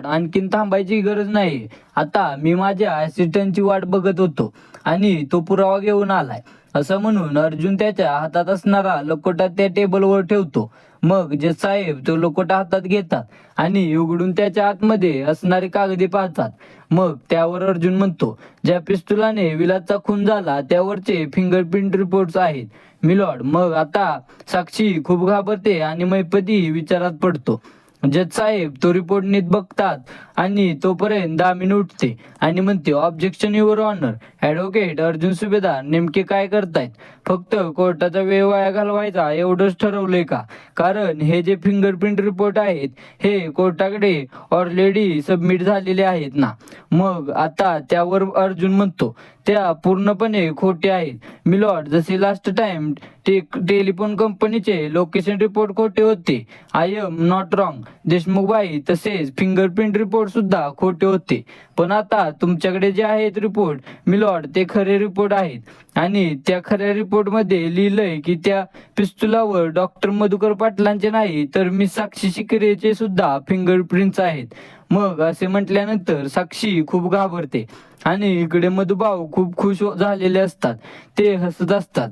आणखीन थांबायची गरज नाही. आता मी माझ्या असिस्टंटची वाट बघत होतो आणि तो पुरावा घेऊन आलाय. असं म्हणून अर्जुन त्याच्या हातात असणारा लकोटा त्या टेबलवर ठेवतो. मग जे साहेब तो लकोटा हातात घेतात आणि उघडून त्याच्या आतमध्ये असणारे कागदे पाहतात. मग त्यावर अर्जुन म्हणतो ज्या पिस्तुलाने विलासचा खून झाला त्यावरचे फिंगरप्रिंट रिपोर्ट्स आहेत. मिलॉर्ड मग आता साक्षी खूप घाबरते आणि मैपती विचारात पडतो. जज साहेब तो रिपोर्ट नीट बघतात आणि तोपर्यंत दामिनी उठते आणि म्हणते objection your honour advocate Arjun Subhedar नेमके काय करतायत? फक्त कोर्टाचा वेळ वाया घालवायचा एवढंच ठरवलंय का? कारण हे जे फिंगरप्रिंट रिपोर्ट आहेत हे कोर्टाकडे ऑलरेडी सबमिट झालेले आहेत ना. मग आता त्यावर अर्जुन म्हणतो त्या पूर्णपणे खोटे आहेत. मिलॉर्ड जसे लास्ट टाइम ते टेलिफोन कंपनीचे लोकेशन रिपोर्ट खोटे होते. आय एम नॉट रॉंग देशमुखबाई तसेच फिंगरप्रिंट रिपोर्ट सुद्धा खोटे होते. पण आता तुमच्याकडे जे आहेत रिपोर्ट मिलॉर्ड ते खरे रिपोर्ट आहेत. आणि त्या खऱ्या रिपोर्टमध्ये लिहिलंय की त्या पिस्तुलावर डॉक्टर मधुकर पाटलांचे नाही तर मी साक्षी शिकरेचे सुद्धा फिंगरप्रिंट्स आहेत. मग असे म्हटल्यानंतर साक्षी खूप घाबरते. आणि इकडे मधुभाऊ खूप खुश झालेले असतात. ते हसत असतात.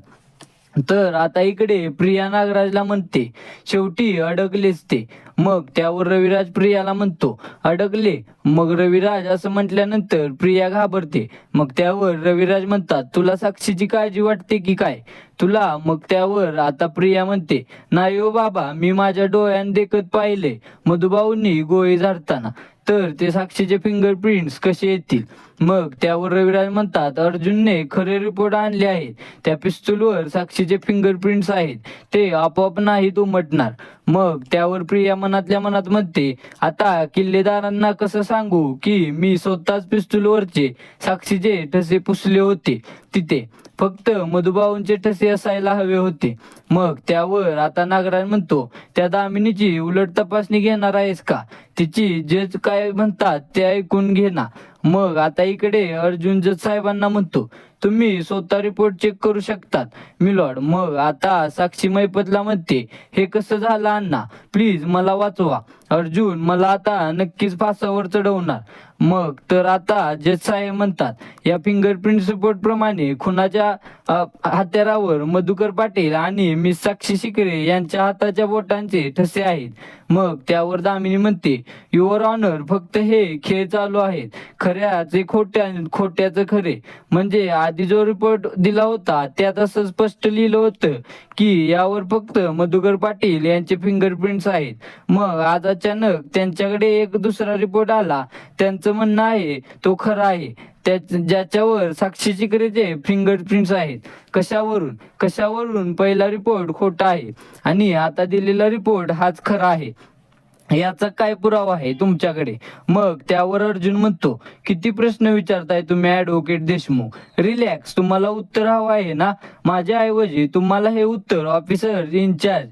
तर आता इकडे प्रिया नागराजला म्हणते शेवटी अडकलेच ते. मग त्यावर रविराज प्रियाला म्हणतो अडकले. मग रविराज असं म्हटल्यानंतर प्रिया घाबरते. मग त्यावर रविराज म्हणतात तुला साक्षीची काळजी वाटते की काय? तुला. मग त्यावर आता प्रिया म्हणते नाही हो बाबा मी माझ्या डोळ्यान देखत पाहिले मधुभाऊंनी गोळी झाडताना. तर ते साक्षीचे फिंगरप्रिंट्स कसे येतील? मग त्यावर रविराज म्हणतात अर्जुनने खरे रिपोर्ट आणले आहेत. त्या पिस्तूलवर साक्षीचे फिंगरप्रिंट्स आहेत. ते आपोआप नाहीत उमटणार. मग त्यावर प्रिया मनातल्या मनात म्हणते आता किल्लेदारांना कसं सांगू की मी स्वतःच पिस्तूलवरचे साक्षीचे ठसे पुसले होते? तिथे फक्त मधुभाऊंचे ठसे असायला हवे होते. मग त्यावर आता नागराज म्हणतो त्या दामिनीची उलट तपासणी घेणार आहेस का? तिची जज काय म्हणतात ते ऐकून घेणार मग आता इकडे अर्जुन जज साहेबांना म्हणतो तुम्ही स्वतः रिपोर्ट चेक करू शकतात मिलॉर्ड मग आता साक्षी मैपतला म्हणते हे कसं झालं अण्णा? प्लीज मला वाचवा. अर्जुन मला आता नक्कीच फासावर चढवणार. मग तर आता जज साहेब म्हणतात या फिंगरप्रिंट रिपोर्ट प्रमाणे खुनाच्या हत्यारावर मधुकर पाटील आणि मिस साक्षी शिकरे यांच्या हाताच्या बोटांचे ठसे आहेत. मग त्यावर दामिनी म्हणते युअर ऑनर फक्त हे खेळ चालू आहेत. खऱ्याचे खोट्या खोट्याचं खरे. म्हणजे आधी जो रिपोर्ट दिला होता त्यात असं स्पष्ट लिहिलं होतं की यावर फक्त मधुकर पाटील यांचे फिंगरप्रिंट्स आहेत. मग आज अचानक त्यांच्याकडे एक दुसरा रिपोर्ट आला. त्यांचं म्हणणं आहे तो खरा आहे. त्या ज्याच्यावर साक्षीची चिकरेचे फिंगरप्रिंट्स आहेत. कशावरून? कशावरून? पहिला रिपोर्ट खोटा आहे. आणि आता दिलेला रिपोर्ट हाच खरा आहे. याचा काय पुरावा आहे तुमच्याकडे? मग त्यावर अर्जुन म्हणतो किती प्रश्न विचारताय तुम्ही ऍडव्होकेट देशमुख? रिलॅक्स तुम्हाला उत्तर हवं आहे ना? माझ्या ऐवजी तुम्हाला हे उत्तर ऑफिसर इन्चार्ज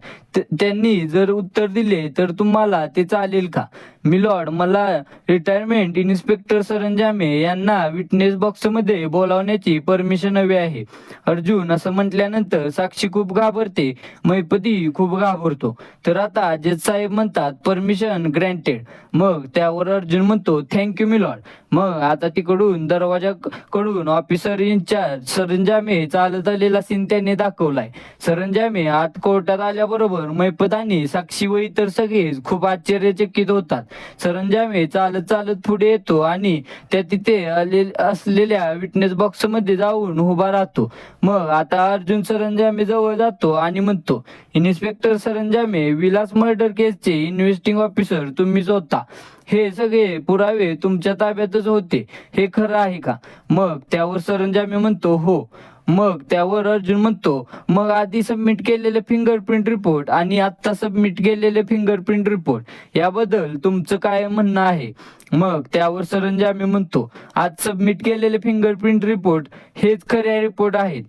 त्यांनी जर उत्तर दिले तर तुम्हाला ते चालेल का? मिलॉर्ड मला रिटायरमेंट इन्स्पेक्टर सरंजामे यांना विटनेस बॉक्समध्ये बोलावण्याची परमिशन हवी आहे. अर्जुन असं म्हटल्यानंतर साक्षी खूप घाबरते. मैपती खूप घाबरतो. तर आता जज साहेब म्हणतात परमिशन ग्रँटेड मग त्यावर अर्जुन म्हणतो थँक्यू मिलॉर्ड मग आता तिकडून दरवाजा कडून ऑफिसर इन्चार्ज सरंजामे चालत आलेला सीन त्याने दाखवलाय. सरंजामे आत कोर्टात आल्याबरोबर मैपत आणि साक्षी व इतर सगळे खूप आश्चर्यचकित होतात. सरंजामे चालत चालत पुढे येतो आणि त्या तिथे आले असलेल्या विटनेस बॉक्समध्ये जाऊन उभा राहतो. मग आता अर्जुन सरंजामे जवळ जातो आणि म्हणतो इन्स्पेक्टर सरंजामे विलास मर्डर केसचे इन्व्हेस्टिंग ऑफिसर तुम्हीच होता. हे सगळे पुरावे तुमच्या ताब्यातच होते. हे खरं आहे का? मग त्यावर सरंजामी म्हणतो हो. मग त्यावर अर्जुन म्हणतो मग आधी सबमिट केलेले फिंगरप्रिंट रिपोर्ट आणि आता सबमिट केलेले फिंगरप्रिंट रिपोर्ट याबद्दल तुमचं काय म्हणणं आहे? मग त्यावर सरंजामी म्हणतो आज सबमिट केलेले फिंगरप्रिंट रिपोर्ट हेच खरे रिपोर्ट आहेत.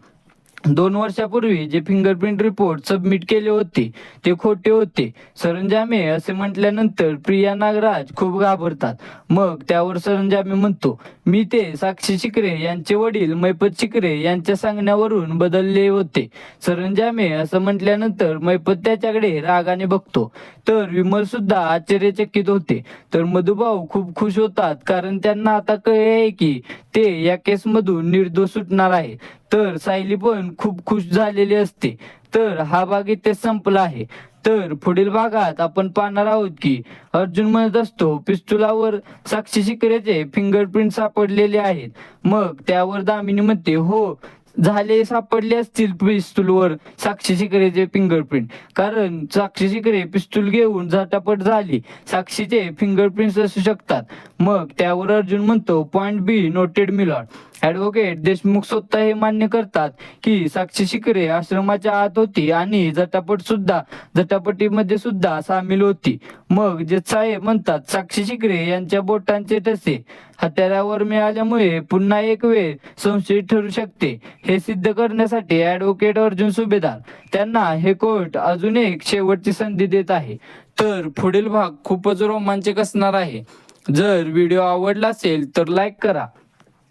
दोन वर्षापूर्वी जे फिंगरप्रिंट रिपोर्ट सबमिट केले होते ते खोटे होते. सरंजामे असे म्हटल्यानंतर प्रिया नागराज खूप घाबरतात. मग त्यावर सरंजामे म्हणतो मी ते साक्षी शिकरे यांचे वडील मैपत शिकरे यांच्या सांगण्यावरून बदलले होते. सरंजामे असं म्हटल्यानंतर मैपत त्याच्याकडे रागाने बघतो. तर विमल सुद्धा आश्चर्यचकित होते. तर मधुभाऊ खूप खुश होतात कारण त्यांना आता कळे आहे की ते या केसमधून निर्दोष सुटणार आहे. तर सायली पण खूप खुश झालेली असते. तर हा भाग इथे संपला आहे. तर पुढील भागात आपण पाहणार आहोत की अर्जुन म्हणत असतो पिस्तुलावर साक्षी शिकरेचे फिंगरप्रिंट सापडलेले आहेत. मग त्यावर दामिनी म्हणते हो झाले सापडले असतील पिस्तूलवर साक्षी शिकरेचे फिंगरप्रिंट कारण साक्षी शिकरे पिस्तूल घेऊन झटापट झाली. साक्षीचे फिंगरप्रिंट्स असू शकतात. मग त्यावर अर्जुन म्हणतो point be noted my lord advocate Deshmukh स्वतः हे मान्य करतात की साक्षी शिकरे आश्रमाच्या आत होती आणि जटापट सुद्धा जटापटीमध्ये सुद्धा सामील होती. मग जे साहेब म्हणतात साक्षी शिकरे यांच्या बोटांचे ठसे हत्यारावर मिळाल्यामुळे पुन्हा एक वेळ संशयित ठरू शकते. हे सिद्ध करण्यासाठी ऍडव्होकेट अर्जुन सुभेदार त्यांना हे कोर्ट अजून एक शेवटची संधी देत आहे. तर पुढील भाग खूपच रोमांचक असणार आहे. जर व्हिडिओ आवडला असेल तर लाईक करा.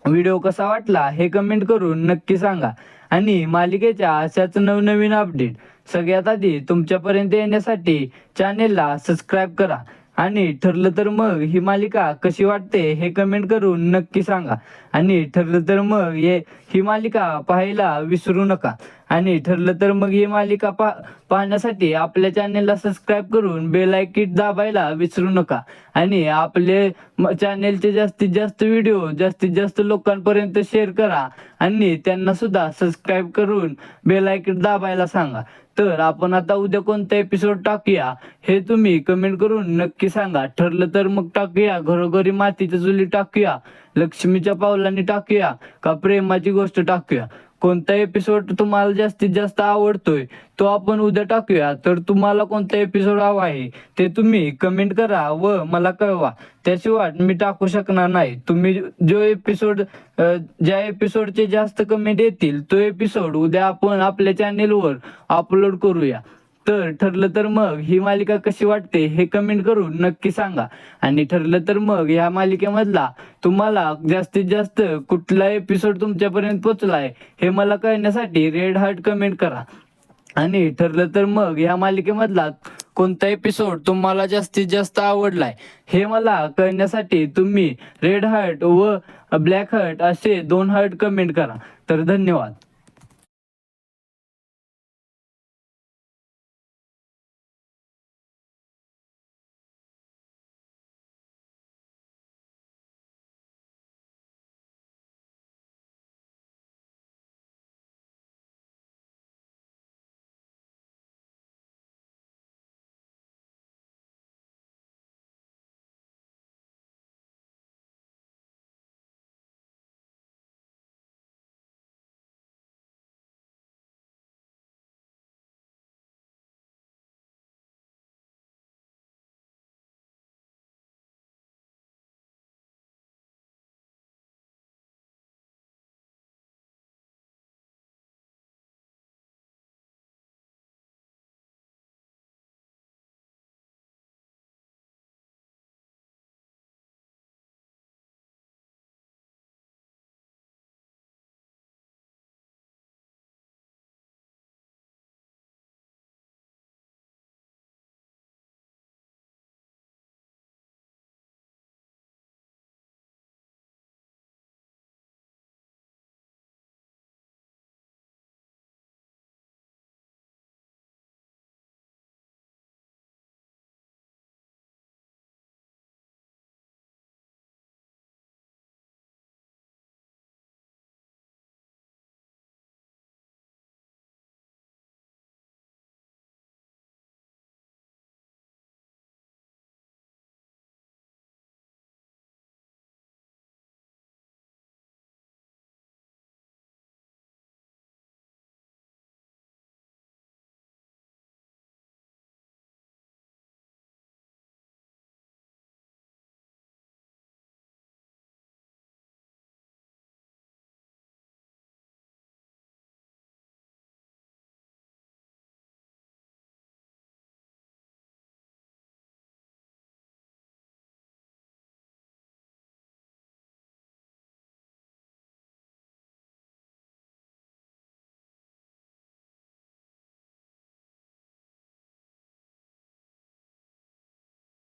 व्हिडिओ कसा वाटला हे कमेंट करून नक्की सांगा. आणि मालिकेच्या अशाच नवनवीन अपडेट सगळ्यात आधी तुमच्यापर्यंत येण्यासाठी चॅनेलला सबस्क्राईब करा. आणि ठरलं तर मग ही मालिका कशी वाटते हे कमेंट करून नक्की सांगा. आणि ठरलं तर मग हे ही मालिका पाहायला विसरू नका. आणि ठरलं तर मग ही मालिका पा पाहण्यासाठी आपल्या चॅनेलला सबस्क्राईब करून बेल आयकिट दाबायला विसरू नका. आणि आपले चॅनेलचे जास्तीत जास्त व्हिडिओ जास्तीत जास्त लोकांपर्यंत शेअर करा. आणि त्यांना सुद्धा सबस्क्राईब करून बेल आयकिट दाबायला सांगा. तर आपण आता उद्या कोणता एपिसोड टाकूया हे तुम्ही कमेंट करून नक्की सांगा. ठरलं तर मग टाकूया घरोघरी मातीच्या चुली टाकूया लक्ष्मीच्या पावलांनी टाकूया का प्रेमाची गोष्ट टाकूया? कोणता एपिसोड तुम्हाला जास्तीत जास्त आवडतोय तो आपण उद्या टाकूया. तर तुम्हाला कोणता एपिसोड हवा आहे ते तुम्ही कमेंट करा व मला कळवा. त्याशिवाय मी टाकू शकणार नाही. तुम्ही जो एपिसोड ज्या एपिसोडचे जास्त कमेंट येतील तो एपिसोड उद्या आपण आपल्या चॅनेलवर अपलोड करूया. तर ठरलं तर मग ही मालिका कशी वाटते हे कमेंट करून नक्की सांगा. आणि ठरलं तर मग या मालिकेमधला तुम्हाला जास्तीत जास्त कुठला एपिसोड तुमच्यापर्यंत पोहोचलाय हे मला कळण्यासाठी रेड हार्ट कमेंट करा. आणि ठरलं तर मग या मालिकेमधला कोणता एपिसोड तुम्हाला जास्तीत जास्त आवडलाय हे मला कळण्यासाठी तुम्ही रेड हार्ट व ब्लॅक हार्ट असे दोन हार्ट कमेंट करा. तर धन्यवाद.